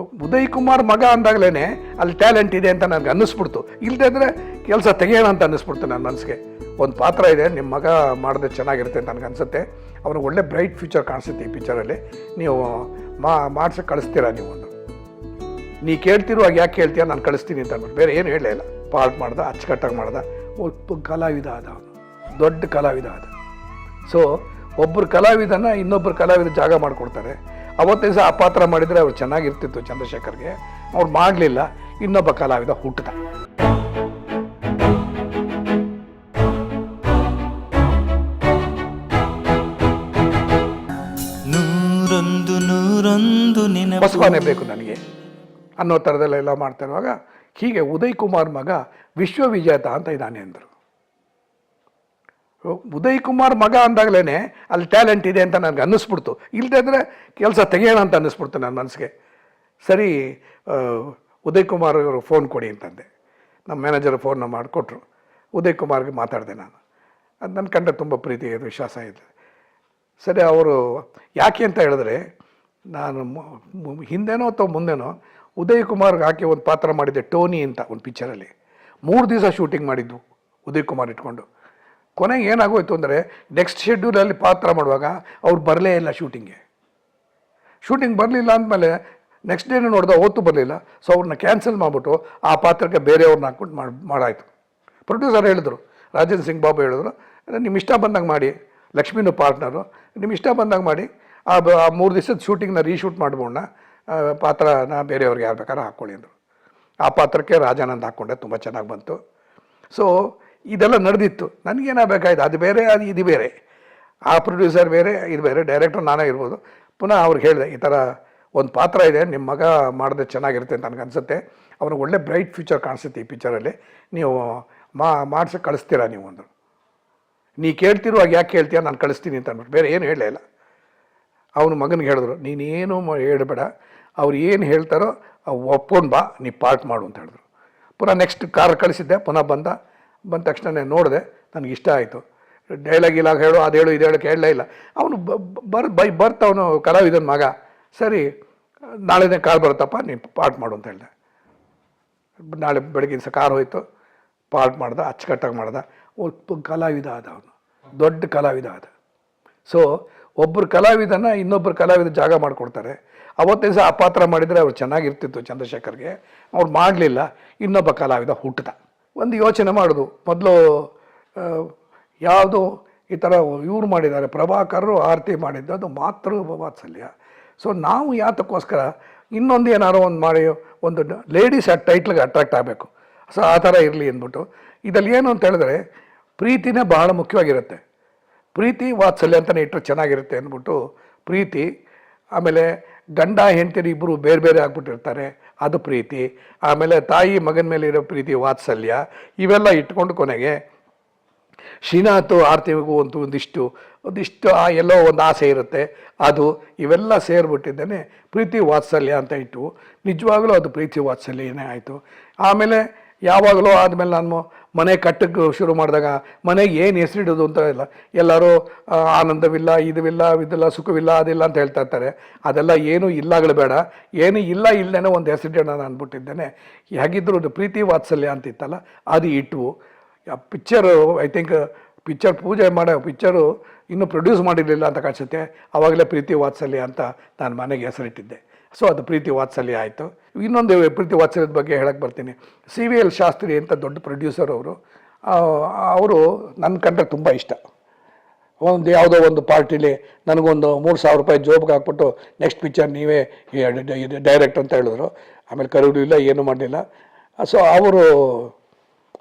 ಉದಯ್ ಕುಮಾರ್ ಮಗ ಅಂದಾಗಲೇ ಅಲ್ಲಿ ಟ್ಯಾಲೆಂಟ್ ಇದೆ ಅಂತ ನನಗೆ ಅನ್ನಿಸ್ಬಿಡ್ತು. ಇಲ್ಲದೆ ಅಂದರೆ ಕೆಲಸ ತೆಗೆಯೋಣ ಅಂತ ಅನ್ನಿಸ್ಬಿಡ್ತು ನನ್ನ ಮನಸ್ಸಿಗೆ ಒಂದು ಪಾತ್ರ ಇದೆ ನಿಮ್ಮ ಮಗ ಮಾಡಿದ್ರೆ ಚೆನ್ನಾಗಿರುತ್ತೆ ಅಂತ ನನಗೆ ಅನಿಸುತ್ತೆ. ಅವ್ನಿಗೆ ಒಳ್ಳೆ ಬ್ರೈಟ್ ಫ್ಯೂಚರ್ ಕಾಣಿಸುತ್ತೆ ಈ ಪಿಕ್ಚರಲ್ಲಿ ನೀವು ಮಾ, ಮಾಡಿಸಿ ಕಳಿಸ್ತೀರಾ ನೀವು ಒಂದು. ನೀ ಕೇಳ್ತಿರುವಾಗ ಯಾಕೆ ಕೇಳ್ತೀಯ? ನಾನು ಕಳಿಸ್ತೀನಿ ಅಂತ ಅಂದ್ಬಿಟ್ಟು. ಬೇರೆ ಏನು ಹೇಳಲೇ ಇಲ್ಲ. ಪಾರ್ಟ್ ಮಾಡ್ದ, ಅಚ್ಚುಕಟ್ಟಾಗಿ ಮಾಡ್ದ. ಒಬ್ಬ ಕಲಾವಿದ ಆದ ಅವನು. ದೊಡ್ಡ ಕಲಾವಿದ ಆದ. ಸೊ ಒಬ್ಬರು ಕಲಾವಿದನ ಇನ್ನೊಬ್ಬರು ಕಲಾವಿದ ಜಾಗ ಮಾಡಿಕೊಡ್ತಾರೆ. ಅವತ್ತೇ ದಿವಸ ಆ ಪಾತ್ರ ಮಾಡಿದರೆ ಅವ್ರು ಚೆನ್ನಾಗಿರ್ತಿತ್ತು ಚಂದ್ರಶೇಖರ್ಗೆ. ಅವ್ರು ಮಾಡಲಿಲ್ಲ. ಇನ್ನೊಬ್ಬ ಕಲಾವಿದ ಹುಟ್ಟದ. ನೂರೊಂದು ನೂರೊಂದು ಬಸವನೇ ಬೇಕು ನನಗೆ. ಅನ್ನೋ ಥರದಲ್ಲೆಲ್ಲ ಮಾಡ್ತಾ ಇರುವಾಗ ಹೀಗೆ ಉದಯ್ ಕುಮಾರ್ ಮಗ ವಿಶ್ವವಿಜೇತ ಅಂತ ಇದ್ದಾನೆ ಅಂದರು. ಉದಯ್ ಕುಮಾರ್ ಮಗ ಅಂದಾಗಲೇ ಅಲ್ಲಿ ಟ್ಯಾಲೆಂಟ್ ಇದೆ ಅಂತ ನನಗೆ ಅನ್ನಿಸ್ಬಿಡ್ತು. ಇಲ್ಲದೆ ಕೆಲಸ ತೆಗೆಯೋಣ ಅಂತ ಅನ್ನಿಸ್ಬಿಡ್ತು ನನ್ನ ಮನಸ್ಸಿಗೆ ಸರಿ ಉದಯ್ ಕುಮಾರ್ ಅವರು ಫೋನ್ ಕೊಡಿ ಅಂತಂದೆ. ನಮ್ಮ ಮ್ಯಾನೇಜರ್ ಫೋನ್ನ ಮಾಡಿಕೊಟ್ರು. ಉದಯ್ ಕುಮಾರ್ಗೆ ಮಾತಾಡಿದೆ ನಾನು. ಅದು ನನ್ನ ಕಂಡ ತುಂಬ ಪ್ರೀತಿ ಇದೆ ವಿಶ್ವಾಸ ಇದೆ. ಸರಿ, ಅವರು ಯಾಕೆ ಅಂತ ಹೇಳಿದ್ರೆ, ನಾನು ಹಿಂದೆನೋ ಅಥವಾ ಮುಂದೆನೋ ಉದಯ್ ಕುಮಾರ್ಗೆ ಹಾಕಿ ಒಂದು ಪಾತ್ರ ಮಾಡಿದ್ದೆ ಟೋನಿ ಅಂತ ಒಂದು ಪಿಕ್ಚರಲ್ಲಿ ಮೂರು ದಿವಸ ಶೂಟಿಂಗ್ ಮಾಡಿದ್ದು ಉದಯ್ ಕುಮಾರ್ ಇಟ್ಕೊಂಡು. ಕೊನೆಗೆ ಏನಾಗೋಯ್ತು ಅಂದರೆ ನೆಕ್ಸ್ಟ್ ಶೆಡ್ಯೂಲಲ್ಲಿ ಪಾತ್ರ ಮಾಡುವಾಗ ಅವ್ರು ಬರಲೇ ಇಲ್ಲ ಶೂಟಿಂಗ್ಗೆ ಶೂಟಿಂಗ್ ಬರಲಿಲ್ಲ ಅಂದಮೇಲೆ ನೆಕ್ಸ್ಟ್ ಡೇನು ನೋಡಿದ ಅವತ್ತು ಬರಲಿಲ್ಲ. ಸೊ ಅವ್ರನ್ನ ಕ್ಯಾನ್ಸಲ್ ಮಾಡಿಬಿಟ್ಟು ಆ ಪಾತ್ರಕ್ಕೆ ಬೇರೆಯವ್ರನ್ನ ಹಾಕ್ಬಿಟ್ಟು ಮಾಡಿ, ಮಾಡಾಯಿತು. ಪ್ರೊಡ್ಯೂಸರ್ ಹೇಳಿದ್ರು, ರಾಜೇಂದ್ರ ಸಿಂಗ್ ಬಾಬು ಹೇಳಿದ್ರು ನಿಮ್ಮ ಇಷ್ಟ ಬಂದಂಗೆ ಮಾಡಿ, ಲಕ್ಷ್ಮೀನು ಪಾರ್ಟ್ನರು ನಿಮ್ಮ ಇಷ್ಟ ಬಂದಂಗೆ ಮಾಡಿ, ಆ ಮೂರು ದಿವಸದ ಶೂಟಿಂಗ್ನ ರೀಶೂಟ್ ಮಾಡ್ಬೋಣ ಪಾತ್ರನ ಬೇರೆಯವ್ರಿಗೆ ಯಾರು ಬೇಕಾದ್ರೆ ಹಾಕ್ಕೊಳ್ಳಿ ಅಂದರು. ಆ ಪಾತ್ರಕ್ಕೆ ರಾಜಾನಂದ್ ಹಾಕ್ಕೊಂಡೆ, ತುಂಬ ಚೆನ್ನಾಗಿ ಬಂತು. ಸೊ ಇದೆಲ್ಲ ನಡೆದಿತ್ತು. ನನಗೇನಾಗಬೇಕಾಯ್ತು ಅದು ಬೇರೆ, ಅದು ಇದು ಬೇರೆ. ಆ ಪ್ರೊಡ್ಯೂಸರ್ ಬೇರೆ, ಇದು ಬೇರೆ ಡೈರೆಕ್ಟರ್ ನಾನೇ ಇರ್ಬೋದು. ಪುನಃ ಅವ್ರಿಗೆ ಹೇಳಿದೆ, ಈ ಥರ ಒಂದು ಪಾತ್ರ ಇದೆ, ನಿಮ್ಮ ಮಗ ಮಾಡಿದ್ರೆ ಚೆನ್ನಾಗಿರುತ್ತೆ ಅಂತ ನನಗೆ ಅನಿಸುತ್ತೆ. ಅವ್ನಿಗೆ ಒಳ್ಳೆ ಬ್ರೈಟ್ ಫ್ಯೂಚರ್ ಕಾಣಿಸುತ್ತೆ ಈ ಪಿಕ್ಚರಲ್ಲಿ ನೀವು ಮಾ ಮಾಡ್ಸಕ್ಕೆ ಕಳಿಸ್ತೀರಾ ನೀವು ಅಂದರು. ನೀ ಕೇಳ್ತಿರುವಾಗ ಯಾಕೆ ಕೇಳ್ತೀಯ? ನಾನು ಕಳಿಸ್ತೀನಿ ಅಂತ ಅಂದ್ಬಿಟ್ಟು. ಬೇರೆ ಏನು ಹೇಳಲಿಲ್ಲ ಅವನು ಮಗನಿಗೆ ಹೇಳಿದ್ರು, ನೀನೇನು ಹೇಳ್ಬೇಡ. ಅವ್ರು ಏನು ಹೇಳ್ತಾರೋ ಒಪ್ಕೊಂಡು ಬಾ, ನೀ ಪಾರ್ಟ್ ಮಾಡು ಅಂತ ಹೇಳಿದ್ರು. ಪುನಃ ನೆಕ್ಸ್ಟ್ ಕಾರ್ ಕಳಿಸಿದ್ದೆ, ಪುನಃ ಬಂದ. ಬಂದ ತಕ್ಷಣ ನೋಡಿದೆ, ನನಗೆ ಇಷ್ಟ ಆಯಿತು. ಡೈಲಾಗ್ ಇಲ್ಲ ಹೇಳು, ಅದು ಹೇಳು, ಇದು ಹೇಳು ಕೇಳಲೇ ಇಲ್ಲ. ಅವನು ಬರ್, ಬೈ, ಬರ್ತ ಅವನು ಕಲಾವಿದನ ಮಗ. ಸರಿ, ನಾಳೆನೇ ಕಾರ್ ಬರುತ್ತಪ್ಪ, ನೀನು ಪಾರ್ಟ್ ಮಾಡು ಅಂತ ಹೇಳಿದೆ. ನಾಳೆ ಬೆಳಗಿನ ಸಹ ಕಾರ್ ಹೋಯಿತು, ಪಾರ್ಟ್ ಮಾಡ್ದ, ಅಚ್ಚುಕಟ್ಟಾಗಿ ಮಾಡ್ದೆ. ಒಬ್ಬ ಕಲಾವಿದ ಆದ ಅವನು, ದೊಡ್ಡ ಕಲಾವಿದ ಆದ. ಸೊ ಒಬ್ಬರು ಕಲಾವಿದನ ಇನ್ನೊಬ್ಬರು ಕಲಾವಿದ ಜಾಗ ಮಾಡಿಕೊಡ್ತಾರೆ. ಅವತ್ತೇ ಆ ಪಾತ್ರ ಮಾಡಿದರೆ ಅವ್ರು ಚೆನ್ನಾಗಿರ್ತಿತ್ತು ಚಂದ್ರಶೇಖರ್ಗೆ. ಅವ್ರು ಮಾಡಲಿಲ್ಲ, ಇನ್ನೊಬ್ಬ ಕಲಾವಿದ ಹುಟ್ಟಿದ ಒಂದು ಯೋಚನೆ ಮಾಡೋದು. ಮೊದಲು ಯಾವುದು ಈ ಥರ ಇವ್ರು ಮಾಡಿದ್ದಾರೆ, ಪ್ರಭಾಕರರು ಆರತಿ ಮಾಡಿದ್ದು, ಅದು ಮಾತೃ ವಾತ್ಸಲ್ಯ ಸೊ ನಾವು ಯಾತಕ್ಕೋಸ್ಕರ ಇನ್ನೊಂದು ಏನಾರೋ ಒಂದು ಮಾಡಿ, ಒಂದು ಲೇಡೀಸ್ ಆ ಟೈಟ್ಲಿಗೆ ಅಟ್ರಾಕ್ಟ್ ಆಗಬೇಕು. ಸೊ ಆ ಥರ ಇರಲಿ ಅಂದ್ಬಿಟ್ಟು. ಇದರಲ್ಲಿ ಏನು ಅಂತ ಹೇಳಿದ್ರೆ, ಪ್ರೀತಿನೇ ಬಹಳ ಮುಖ್ಯವಾಗಿರುತ್ತೆ. ಪ್ರೀತಿ ವಾತ್ಸಲ್ಯ ಅಂತಲೇ ಇಟ್ಟರೆ ಚೆನ್ನಾಗಿರುತ್ತೆ ಅಂದ್ಬಿಟ್ಟು, ಪ್ರೀತಿ, ಆಮೇಲೆ ಗಂಡ ಹೆಂಡತಿರು ಇಬ್ಬರು ಬೇರೆ ಬೇರೆ ಆಗ್ಬಿಟ್ಟಿರ್ತಾರೆ. ಅದು ಪ್ರೀತಿ. ಆಮೇಲೆ ತಾಯಿ ಮಗನ ಮೇಲೆ ಇರೋ ಪ್ರೀತಿ, ವಾತ್ಸಲ್ಯ, ಇವೆಲ್ಲ ಇಟ್ಕೊಂಡು ಕೊನೆಗೆ ಶ್ರೀನಾಥ್ ಆರ್ತಿಗೂ ಒಂದು, ಒಂದಿಷ್ಟು ಒಂದಿಷ್ಟು ಆ ಎಲ್ಲೋ ಒಂದು ಆಸೆ ಇರುತ್ತೆ. ಅದು ಇವೆಲ್ಲ ಸೇರಿಬಿಟ್ಟಿದ್ದೇನೆ. ಪ್ರೀತಿ, ವಾತ್ಸಲ್ಯ ಅಂತ ಇಟ್ಟು. ನಿಜವಾಗಲೂ ಅದು ಪ್ರೀತಿ, ವಾತ್ಸಲ್ಯನೇ ಆಯಿತು. ಆಮೇಲೆ ಯಾವಾಗಲೂ ಆದಮೇಲೆ ನಾನು ಮನೆ ಕಟ್ಟಕ್ಕೆ ಶುರು ಮಾಡಿದಾಗ ಮನೆಗೆ ಏನು ಹೆಸರಿಡೋದು ಅಂತ ಇಲ್ಲ. ಎಲ್ಲರೂ ಆನಂದವಿಲ್ಲ, ಇದುವಿಲ್ಲ, ಇದಿಲ್ಲ, ಸುಖವಿಲ್ಲ, ಅದಿಲ್ಲ ಅಂತ ಹೇಳ್ತಾ ಇರ್ತಾರೆ. ಅದೆಲ್ಲ ಏನೂ ಇಲ್ಲಗಳು ಬೇಡ. ಏನು ಇಲ್ಲ ಇಲ್ಲದೇನೆ ಒಂದು ಹೆಸರಿಡೋಣ ಅಂದ್ಬಿಟ್ಟಿದ್ದೇನೆ. ಹೇಗಿದ್ದರೂ ಒಂದು ಪ್ರೀತಿ ವಾತ್ಸಲ್ಯ ಅಂತ ಇತ್ತಲ್ಲ, ಅದು ಇಟ್ಟು ಪಿಕ್ಚರು ಐ ಥಿಂಕ್ ಪಿಕ್ಚರ್ ಪೂಜೆ ಮಾಡೋ ಪಿಕ್ಚರು ಇನ್ನೂ ಪ್ರೊಡ್ಯೂಸ್ ಮಾಡಿರಲಿಲ್ಲ ಅಂತ ಕಾಣಿಸುತ್ತೆ. ಆವಾಗಲೇ ಪ್ರೀತಿ ವಾತ್ಸಲ್ಯ ಅಂತ ನಾನು ಮನೆಗೆ ಹೆಸರಿಟ್ಟಿದ್ದೆ. ಸೊ ಅದು ಪ್ರೀತಿ ವಾತ್ಸಲ್ಯ ಆಯಿತು. ಇನ್ನೊಂದು ಪ್ರೀತಿ ವಾತ್ಸಲ್ಯದ ಬಗ್ಗೆ ಹೇಳಕ್ಕೆ ಬರ್ತೀನಿ. ಸಿ ವಿ ಎಲ್ ಶಾಸ್ತ್ರಿ ಅಂತ ದೊಡ್ಡ ಪ್ರೊಡ್ಯೂಸರ್ ಅವರು ಅವರು ನನ್ನ ಕಂಡ್ರೆ ತುಂಬ ಇಷ್ಟ. ಒಂದು ಯಾವುದೋ ಒಂದು ಪಾರ್ಟಿಲಿ ನನಗೊಂದು ಮೂರು ಸಾವಿರ ರೂಪಾಯಿ ಜೋಬ್ಗೆ ಹಾಕ್ಬಿಟ್ಟು ನೆಕ್ಸ್ಟ್ ಪಿಕ್ಚರ್ ನೀವೇ ಡೈರೆಕ್ಟ್ ಅಂತ ಹೇಳಿದ್ರು. ಆಮೇಲೆ ಕರೆಯಲಿಲ್ಲ ಏನೂ ಮಾಡಲಿಲ್ಲ. ಸೊ ಅವರು,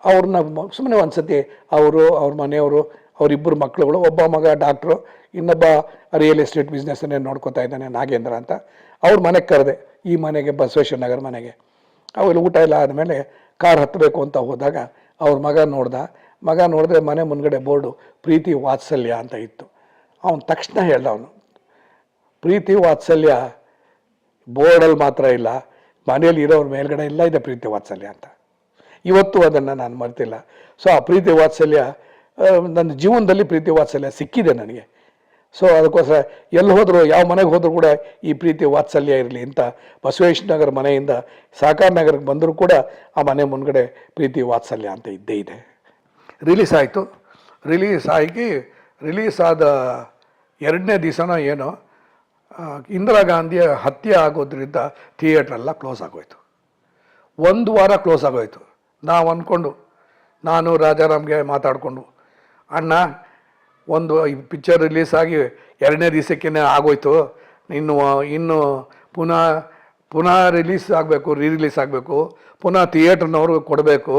ಅವ್ರನ್ನ ಸುಮ್ಮನೆ ಒಂದು ಸತಿ ಅವರು, ಅವ್ರ ಮನೆಯವರು ಅವರಿಬ್ಬರು ಮಕ್ಕಳುಗಳು ಒಬ್ಬ ಮಗ ಡಾಕ್ಟ್ರು ಇನ್ನೊಬ್ಬ ರಿಯಲ್ ಎಸ್ಟೇಟ್ ಬಿಸ್ನೆಸ್ಸನ್ನೇ ನೋಡ್ಕೋತಾ ಇದ್ದಾನೆ ನಾಗೇಂದ್ರ ಅಂತ. ಅವ್ರ ಮನೆಗೆ ಕರೆದೆ, ಈ ಮನೆಗೆ ಬಸವೇಶ್ವರ ನಗರ ಮನೆಗೆ. ಅವೆಲ್ಲ ಊಟ ಎಲ್ಲ ಆದಮೇಲೆ ಕಾರ್ ಹತ್ತಬೇಕು ಅಂತ ಹೋದಾಗ ಅವ್ರ ಮಗ ನೋಡ್ದ. ಮಗ ನೋಡಿದ್ರೆ ಮನೆ ಮುಂದ್ಗಡೆ ಬೋರ್ಡು, ಪ್ರೀತಿ ವಾತ್ಸಲ್ಯ ಅಂತ ಇತ್ತು. ಅವನು ತಕ್ಷಣ ಹೇಳ್ದ ಅವನು, ಪ್ರೀತಿ ವಾತ್ಸಲ್ಯ, ಬೋರ್ಡಲ್ಲಿ ಮಾತ್ರ ಇಲ್ಲ, ಮನೆಯಲ್ಲಿ ಇರೋರ ಮೇಲ್ಗಡೆ ಇಲ್ಲ ಇದೆ ಪ್ರೀತಿ ವಾತ್ಸಲ್ಯ ಅಂತ. ಇವತ್ತು ಅದನ್ನು ನಾನು ಮರ್ತಿಲ್ಲ. ಸೊ ಆ ಪ್ರೀತಿ ವಾತ್ಸಲ್ಯ ನನ್ನ ಜೀವನದಲ್ಲಿ ಪ್ರೀತಿ ವಾತ್ಸಲ್ಯ ಸಿಕ್ಕಿದೆ ನನಗೆ. ಸೊ ಅದಕ್ಕೋಸ್ಕರ ಎಲ್ಲಿ ಹೋದರೂ, ಯಾವ ಮನೆಗೆ ಹೋದರೂ ಕೂಡ ಈ ಪ್ರೀತಿ ವಾತ್ಸಲ್ಯ ಇರಲಿ ಅಂತ ಬಸವೇಶ್ ನಗರ್ ಮನೆಯಿಂದ ಸಾಕಾರ್ ನಗರಕ್ಕೆ ಬಂದರೂ ಕೂಡ ಆ ಮನೆ ಮುಂದ್ಗಡೆ ಪ್ರೀತಿ ವಾತ್ಸಲ್ಯ ಅಂತ ಇದ್ದೇ ಇದೆ. ರಿಲೀಸ್ ಆಯಿತು. ರಿಲೀಸ್ ಆಗಿ, ರಿಲೀಸ್ ಆದ ಎರಡನೇ ದಿವಸನೋ ಏನೋ ಇಂದಿರಾ ಗಾಂಧಿಯ ಹತ್ಯೆ ಆಗೋದ್ರಿಂದ ಥಿಯೇಟ್ರೆಲ್ಲ ಕ್ಲೋಸ್ ಆಗೋಯ್ತು. ಒಂದು ವಾರ ಕ್ಲೋಸ್ ಆಗೋಯ್ತು. ನಾವು ಅಂದ್ಕೊಂಡು ನಾನು ರಾಜಾರಾಮ್ಗೆ ಮಾತಾಡಿಕೊಂಡು, ಅಣ್ಣ ಒಂದು ಪಿಕ್ಚರ್ ರಿಲೀಸ್ ಆಗಿ ಎರಡನೇ ದಿವಸಕ್ಕೇ ಆಗೋಯ್ತು. ಇನ್ನು ಇನ್ನು ಪುನಃ ಪುನಃ ರಿಲೀಸ್ ಆಗಬೇಕು ರೀ ರಿಲೀಸ್ ಆಗಬೇಕು. ಪುನಃ ಥಿಯೇಟ್ರ್ನವ್ರಿಗೆ ಕೊಡಬೇಕು.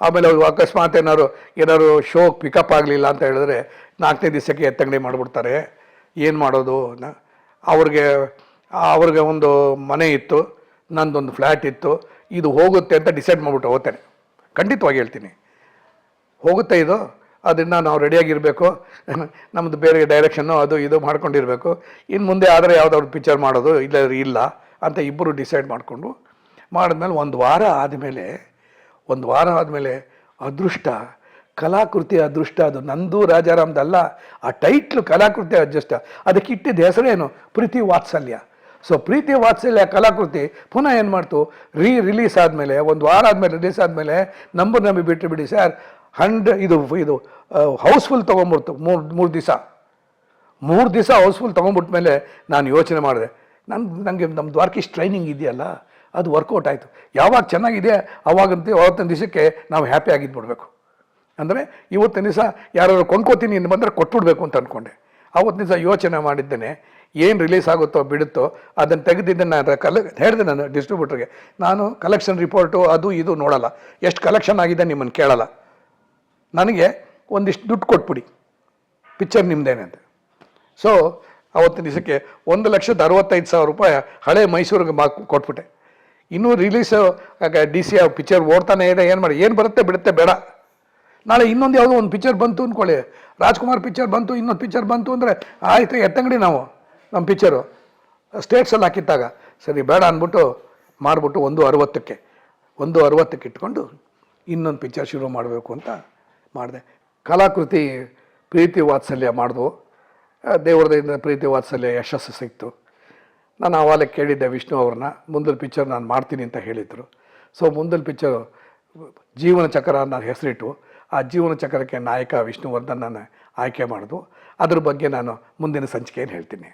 ಆಮೇಲೆ ಅವ್ರು ಅಕಸ್ಮಾತ್ ಏನಾದ್ರು ಏನಾದ್ರು ಶೋ ಪಿಕಪ್ ಆಗಲಿಲ್ಲ ಅಂತ ಹೇಳಿದ್ರೆ ನಾಲ್ಕನೇ ದಿವಸಕ್ಕೆ ಎತ್ತಂಗಡಿ ಮಾಡಿಬಿಡ್ತಾರೆ. ಏನು ಮಾಡೋದು? ಅವ್ರಿಗೆ ಅವ್ರಿಗೆ ಒಂದು ಮನೆ ಇತ್ತು, ನಂದೊಂದು ಫ್ಲ್ಯಾಟ್ ಇತ್ತು. ಇದು ಹೋಗುತ್ತೆ ಅಂತ ಡಿಸೈಡ್ ಮಾಡಿಬಿಟ್ಟು ಹೋಗ್ತೇನೆ. ಖಂಡಿತವಾಗಿ ಹೇಳ್ತೀನಿ. ಹೋಗುತ್ತೆ ಇದು? ಅದನ್ನು ನಾವು ರೆಡಿಯಾಗಿರಬೇಕು ನಮ್ಮದು ಬೇರೆ ಡೈರೆಕ್ಷನ್ನು ಅದು ಇದು ಮಾಡ್ಕೊಂಡಿರಬೇಕು. ಇನ್ನು ಮುಂದೆ ಆದರೆ ಯಾವುದಾದ್ರು ಪಿಕ್ಚರ್ ಮಾಡೋದು ಇಲ್ಲ ಇಲ್ಲ ಅಂತ ಇಬ್ಬರು ಡಿಸೈಡ್ ಮಾಡಿಕೊಂಡು ಮಾಡಿದ್ಮೇಲೆ ಒಂದು ವಾರ ಆದಮೇಲೆ, ಒಂದು ವಾರ ಆದಮೇಲೆ ಅದೃಷ್ಟ, ಕಲಾಕೃತಿ ಅದೃಷ್ಟ, ಅದು ನಂದು ರಾಜಾರಾಮ್ದಲ್ಲ ಆ ಟೈಟ್ಲು ಕಲಾಕೃತಿ ಅದೃಷ್ಟ. ಅದಕ್ಕೆ ಇಟ್ಟಿದ್ದ ಹೆಸರೇನು ಪ್ರೀತಿ ವಾತ್ಸಲ್ಯ. ಸೊ ಪ್ರೀತಿ ವಾತ್ಸಲ್ಯ ಕಲಾಕೃತಿ ಪುನಃ ಏನು ಮಾಡ್ತು? ರೀ ರಿಲೀಸ್ ಆದಮೇಲೆ, ಒಂದು ವಾರ ಆದಮೇಲೆ ರಿಲೀಸ್ ಆದಮೇಲೆ ನಂಬರ್ ನಂಬಿ ಬಿಟ್ಟು ಬಿಡಿ ಸರ್ ಹಂಡ್ ಇದು ಇದು ಹೌಸ್ಫುಲ್ ತೊಗೊಂಬಿಡ್ತು ಮೂರು ಮೂರು ದಿವಸ. ಮೂರು ದಿವಸ ಹೌಸ್ಫುಲ್ ತೊಗೊಂಬಿಟ್ಮೇಲೆ ನಾನು ಯೋಚನೆ ಮಾಡಿದೆ. ನನ್ನ ನನಗೆ ನಮ್ಮ ದ್ವಾರಕೀಶ್ ಟ್ರೈನಿಂಗ್ ಇದೆಯಲ್ಲ, ಅದು ವರ್ಕೌಟ್ ಆಯಿತು. ಯಾವಾಗ ಚೆನ್ನಾಗಿದೆ, ಅವಾಗಂತೂ ಅವತ್ತಿನ ದಿವಸಕ್ಕೆ ನಾವು ಹ್ಯಾಪಿ ಆಗಿದ್ಬಿಡ್ಬೇಕು. ಅಂದರೆ ಇವತ್ತಿನ ದಿವಸ ಯಾರಾದ್ರು ಕೊಂಡ್ಕೋತೀನಿ, ಇನ್ನು ಬಂದರೆ ಕೊಟ್ಬಿಡ್ಬೇಕು ಅಂತ ಅಂದ್ಕೊಂಡೆ ಆವತ್ತಿನ ದಿವಸ ಯೋಚನೆ ಮಾಡಿದ್ದೇನೆ, ಏನು ರಿಲೀಸ್ ಆಗುತ್ತೋ, ಬಿಡುತ್ತೋ, ಅದನ್ನು ತೆಗೆದಿದ್ದೆ ನಾನು ಕಲೆ, ಹೇಳಿದೆ ನಾನು ಡಿಸ್ಟ್ರಿಬ್ಯೂಟ್ರಿಗೆ ನಾನು ಕಲೆಕ್ಷನ್ ರಿಪೋರ್ಟು ಅದು, ಇದು ನೋಡಲ್ಲ. ಎಷ್ಟು ಕಲೆಕ್ಷನ್ ಆಗಿದೆ ನಿಮ್ಮನ್ನು ಕೇಳಲ್ಲ. ನನಗೆ ಒಂದಿಷ್ಟು ದುಡ್ಡು ಕೊಟ್ಬಿಡಿ. ಪಿಕ್ಚರ್ ನಿಮ್ಮದೇನೆ ಅಂತ. ಸೊ ಅವತ್ತಿನ ದಿವಸಕ್ಕೆ ಒಂದು ಲಕ್ಷದ ಅರವತ್ತೈದು ಸಾವಿರ ರೂಪಾಯಿ ಹಳೆ ಮೈಸೂರಿಗೆ ಮಾ ಕೊಟ್ಬಿಟ್ಟೆ. ಇನ್ನೂ ರಿಲೀಸ್ ಡಿ ಸಿ ಆ ಪಿಕ್ಚರ್ ಓಡ್ತಾನೆ ಇದೆ, ಏನು ಮಾಡಿ, ಏನು ಬರುತ್ತೆ ಬಿಡುತ್ತೆ ಬೇಡ. ನಾಳೆ ಇನ್ನೊಂದು ಯಾವುದೋ ಒಂದು ಪಿಕ್ಚರ್ ಬಂತು ಅಂದ್ಕೊಳ್ಳಿ ರಾಜ್ಕುಮಾರ್ ಪಿಕ್ಚರ್ ಬಂತು, ಇನ್ನೊಂದು ಪಿಕ್ಚರ್ ಬಂತು ಅಂದರೆ ಆಯಿತು ಎತ್ತಂಗಡಿ ನಾವು ನಮ್ಮ ಪಿಕ್ಚರು ಸ್ಟೇಟ್ಸಲ್ಲಿ ಹಾಕಿದ್ದಾಗ, ಸರಿ, ಬೇಡ ಅಂದ್ಬಿಟ್ಟು ಮಾಡಿಬಿಟ್ಟು ಒಂದು ಅರವತ್ತಕ್ಕೆ ಒಂದು ಅರವತ್ತಕ್ಕೆ ಇಟ್ಕೊಂಡು ಇನ್ನೊಂದು ಪಿಕ್ಚರ್ ಶುರು ಮಾಡಬೇಕು ಅಂತ ಮಾಡಿದೆ. ಕಲಾಕೃತಿ ಪ್ರೀತಿ ವಾತ್ಸಲ್ಯ ಮಾಡಿದ್ವು ದೇವ್ರದಿಂದ ಪ್ರೀತಿ ವಾತ್ಸಲ್ಯ ಯಶಸ್ಸು ಸಿಕ್ತು. ನಾನು ಆವಾಗಲೇ ಕೇಳಿದ್ದೆ ವಿಷ್ಣು ಅವ್ರನ್ನ, ಮುಂದಿನ ಪಿಕ್ಚರ್ ನಾನು ಮಾಡ್ತೀನಿ ಅಂತ ಹೇಳಿದರು. ಸೊ ಮುಂದಿನ ಪಿಕ್ಚರು, ಜೀವನ ಚಕ್ರ ನಾನು ಹೆಸರಿಟ್ಟು, ಆ ಜೀವನ ಚಕ್ರಕ್ಕೆ ನಾಯಕ ವಿಷ್ಣುವರ್ಧನ್ ಆಯ್ಕೆ ಮಾಡಿದ್ವು ಅದ್ರ ಬಗ್ಗೆ ನಾನು ಮುಂದಿನ ಸಂಚಿಕೆಯನ್ನು ಹೇಳ್ತೀನಿ.